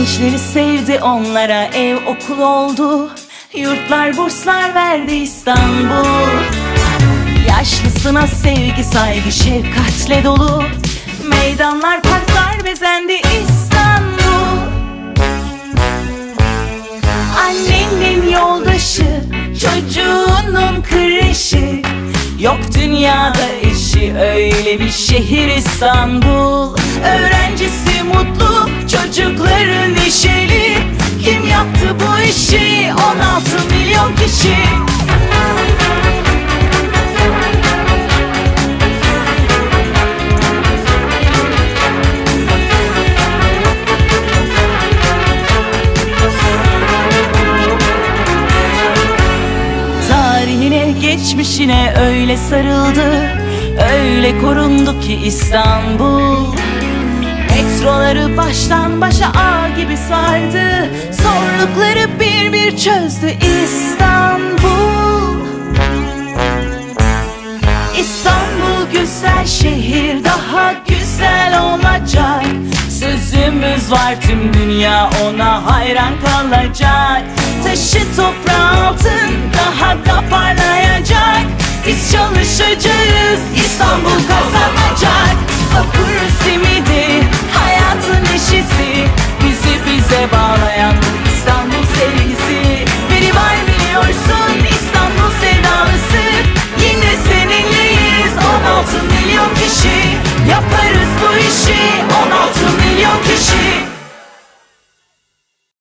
Gençleri sevdi onlara ev okul oldu. Yurtlar burslar verdi İstanbul. Yaşlısına sevgi saygı şefkatle dolu. Meydanlar parklar bezendi İstanbul. Annenin yoldaşı Çocuğunun kreşi. Yok dünyada eşi Öyle bir şehir İstanbul Tarihine geçmişine öyle sarıldı. Öyle korundu ki İstanbul. Metroları baştan başa ağ gibi sardı. Zorlukları bir bir çözdü İstanbul. İstanbul güzel şehir daha güzel olacak. Sözümüz var tüm dünya ona hayran kalacak. Taşı toprağı altın İstanbul